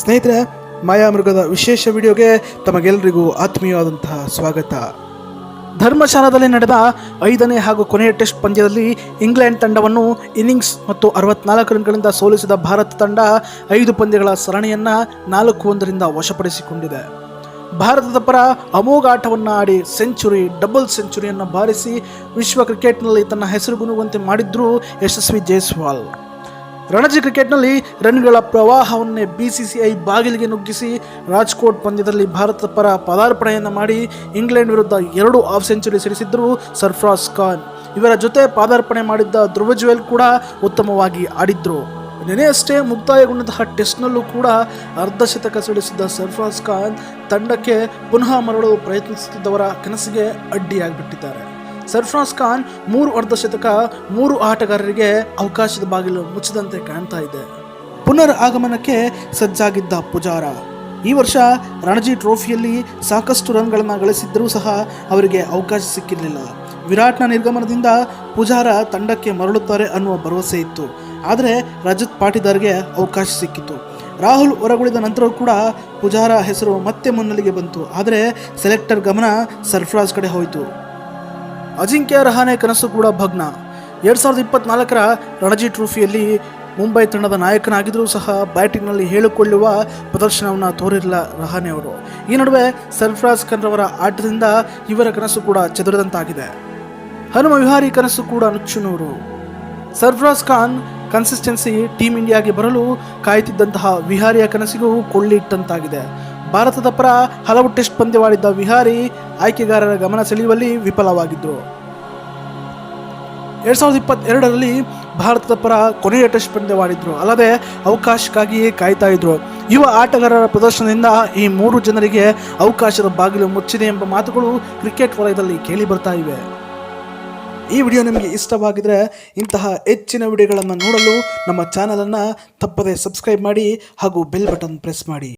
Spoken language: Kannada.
ಸ್ನೇಹಿತರೆ, ಮಾಯಾಮೃಗದ ವಿಶೇಷ ವಿಡಿಯೋಗೆ ತಮಗೆಲ್ಲರಿಗೂ ಆತ್ಮೀಯವಾದಂತಹ ಸ್ವಾಗತ. ಧರ್ಮಶಾಲಾದಲ್ಲಿ ನಡೆದ ಐದನೇ ಹಾಗೂ ಕೊನೆಯ ಟೆಸ್ಟ್ ಪಂದ್ಯದಲ್ಲಿ ಇಂಗ್ಲೆಂಡ್ ತಂಡವನ್ನು ಇನ್ನಿಂಗ್ಸ್ ಮತ್ತು ಅರವತ್ನಾಲ್ಕು ರನ್ಗಳಿಂದ ಸೋಲಿಸಿದ ಭಾರತ ತಂಡ ಐದು ಪಂದ್ಯಗಳ ಸರಣಿಯನ್ನ ನಾಲ್ಕು ಒಂದರಿಂದ ವಶಪಡಿಸಿಕೊಂಡಿದೆ. ಭಾರತದ ಪರ ಅಮೋಘ ಆಟವನ್ನು ಆಡಿ ಸೆಂಚುರಿ, ಡಬಲ್ ಸೆಂಚುರಿಯನ್ನು ಬಾರಿಸಿ ವಿಶ್ವ ಕ್ರಿಕೆಟ್ನಲ್ಲಿ ತನ್ನ ಹೆಸರುಗುನುವಂತೆ ಮಾಡಿದ್ರು ಯಶಸ್ವಿ ಜೈಸ್ವಾಲ್. ರಣಜಿ ಕ್ರಿಕೆಟ್ನಲ್ಲಿ ರನ್ಗಳ ಪ್ರವಾಹವನ್ನೇ ಬಿಸಿಸಿಐ ಬಾಗಿಲಿಗೆ ನುಗ್ಗಿಸಿ ರಾಜ್ಕೋಟ್ ಪಂದ್ಯದಲ್ಲಿ ಭಾರತ ಪರ ಪದಾರ್ಪಣೆಯನ್ನು ಮಾಡಿ ಇಂಗ್ಲೆಂಡ್ ವಿರುದ್ಧ ಎರಡು ಆಫ್ ಸೆಂಚುರಿ ಸಿಡಿಸಿದ್ದರು ಸರ್ಫ್ರಾಜ್ ಖಾನ್. ಇವರ ಜೊತೆ ಪಾದಾರ್ಪಣೆ ಮಾಡಿದ್ದ ಧ್ರುವ ಜುವೆಲ್ ಕೂಡ ಉತ್ತಮವಾಗಿ ಆಡಿದ್ರು. ನೆನೆಯಷ್ಟೇ ಮುಕ್ತಾಯಗೊಂಡಂತಹ ಟೆಸ್ಟ್ನಲ್ಲೂ ಕೂಡ ಅರ್ಧಶತಕ ಸಿಡಿಸಿದ್ದ ಸರ್ಫ್ರಾಜ್ ಖಾನ್ ತಂಡಕ್ಕೆ ಪುನಃ ಮರಳಲು ಪ್ರಯತ್ನಿಸುತ್ತಿದ್ದವರ ಕನಸಿಗೆ ಅಡ್ಡಿಯಾಗಿಬಿಟ್ಟಿದ್ದಾರೆ. ಸರ್ಫರಾಜ್ ಖಾನ್ ಮೂರು ಅರ್ಧಶತಕ ಮೂರು ಆಟಗಾರರಿಗೆ ಅವಕಾಶದ ಬಾಗಿಲು ಮುಚ್ಚಿದಂತೆ ಕಾಣ್ತಾ ಇದೆ. ಪುನರ್ ಆಗಮನಕ್ಕೆ ಸಜ್ಜಾಗಿದ್ದ ಪುಜಾರ. ಈ ವರ್ಷ ರಣಜಿ ಟ್ರೋಫಿಯಲ್ಲಿ ಸಾಕಷ್ಟು ರನ್ಗಳನ್ನು ಗಳಿಸಿದ್ದರೂ ಸಹ ಅವರಿಗೆ ಅವಕಾಶ ಸಿಕ್ಕಿರಲಿಲ್ಲ. ವಿರಾಟ್ನ ನಿರ್ಗಮನದಿಂದ ಪುಜಾರ ತಂಡಕ್ಕೆ ಮರಳುತ್ತಾರೆ ಅನ್ನುವ ಭರವಸೆ ಇತ್ತು. ಆದರೆ ರಜತ್ ಪಾಟಿದಾರ್ಗೆ ಅವಕಾಶ ಸಿಕ್ಕಿತು. ರಾಹುಲ್ ಹೊರಗುಳಿದ ನಂತರವೂ ಕೂಡ ಪುಜಾರ ಹೆಸರು ಮತ್ತೆ ಮುನ್ನೆಲೆಗೆ ಬಂತು. ಆದರೆ ಸೆಲೆಕ್ಟರ್ ಗಮನ ಸರ್ಫ್ರಾಜ್ ಕಡೆ ಹೋಯಿತು. ಅಜಿಂಕ್ಯ ರಹಾನೆ ಕನಸು ಕೂಡ ಭಗ್ನ. ಎರಡು ಸಾವಿರದ ಇಪ್ಪತ್ನಾಲ್ಕರ ರಣಜಿ ಟ್ರೋಫಿಯಲ್ಲಿ ಮುಂಬೈ ತಂಡದ ನಾಯಕನಾಗಿದ್ದರೂ ಸಹ ಬ್ಯಾಟಿಂಗ್ನಲ್ಲಿ ಹೇಳಿಕೊಳ್ಳುವ ಪ್ರದರ್ಶನವನ್ನು ತೋರಿರಲಿಲ್ಲ ರಹಾನೆ ಅವರು. ಈ ನಡುವೆ ಸರ್ಫರಾಜ್ ಖಾನ್ ರವರ ಆಟದಿಂದ ಇವರ ಕನಸು ಕೂಡ ಚದುರಿದಂತಾಗಿದೆ. ಹನುಮ ವಿಹಾರಿ ಕನಸು ಕೂಡ ನುಚ್ಚುನೂರು. ಸರ್ಫರಾಜ್ ಖಾನ್ ಕನ್ಸಿಸ್ಟೆನ್ಸಿ ಟೀಮ್ ಇಂಡಿಯಾಗೆ ಬರಲು ಕಾಯುತ್ತಿದ್ದಂತಹ ವಿಹಾರಿಯ ಕನಸಿಗೂ ಕೊಳ್ಳಿಟ್ಟಂತಾಗಿದೆ. ಭಾರತದ ಪರ ಹಲವು ಟೆಸ್ಟ್ ಪಂದ್ಯವಾಡಿದ್ದ ವಿಹಾರಿ ಆಯ್ಕೆಗಾರರ ಗಮನ ಸೆಳೆಯುವಲ್ಲಿ ವಿಫಲವಾಗಿದ್ದರು ಎರಡು ಸಾವಿರದ ಇಪ್ಪತ್ತೆರಡರಲ್ಲಿ ಭಾರತದ ಪರ ಕೊನೆಯ ಟೆಸ್ಟ್ ಪಂದ್ಯವಾಡಿದ್ರು. ಅಲ್ಲದೆ ಅವಕಾಶಕ್ಕಾಗಿಯೇ ಕಾಯ್ತಾ ಇದ್ರು. ಯುವ ಆಟಗಾರರ ಪ್ರದರ್ಶನದಿಂದ ಈ ಮೂರು ಜನರಿಗೆ ಅವಕಾಶದ ಬಾಗಿಲು ಮುಚ್ಚಿದೆ ಎಂಬ ಮಾತುಗಳು ಕ್ರಿಕೆಟ್ ವಲಯದಲ್ಲಿ ಕೇಳಿ ಬರ್ತಾ ಇವೆ. ಈ ವಿಡಿಯೋ ನಿಮಗೆ ಇಷ್ಟವಾಗಿದ್ರೆ ಇಂತಹ ಹೆಚ್ಚಿನ ವಿಡಿಯೋಗಳನ್ನು ನೋಡಲು ನಮ್ಮ ಚಾನಲನ್ನು ತಪ್ಪದೆ ಸಬ್ಸ್ಕ್ರೈಬ್ ಮಾಡಿ ಹಾಗೂ ಬೆಲ್ ಬಟನ್ ಪ್ರೆಸ್ ಮಾಡಿ.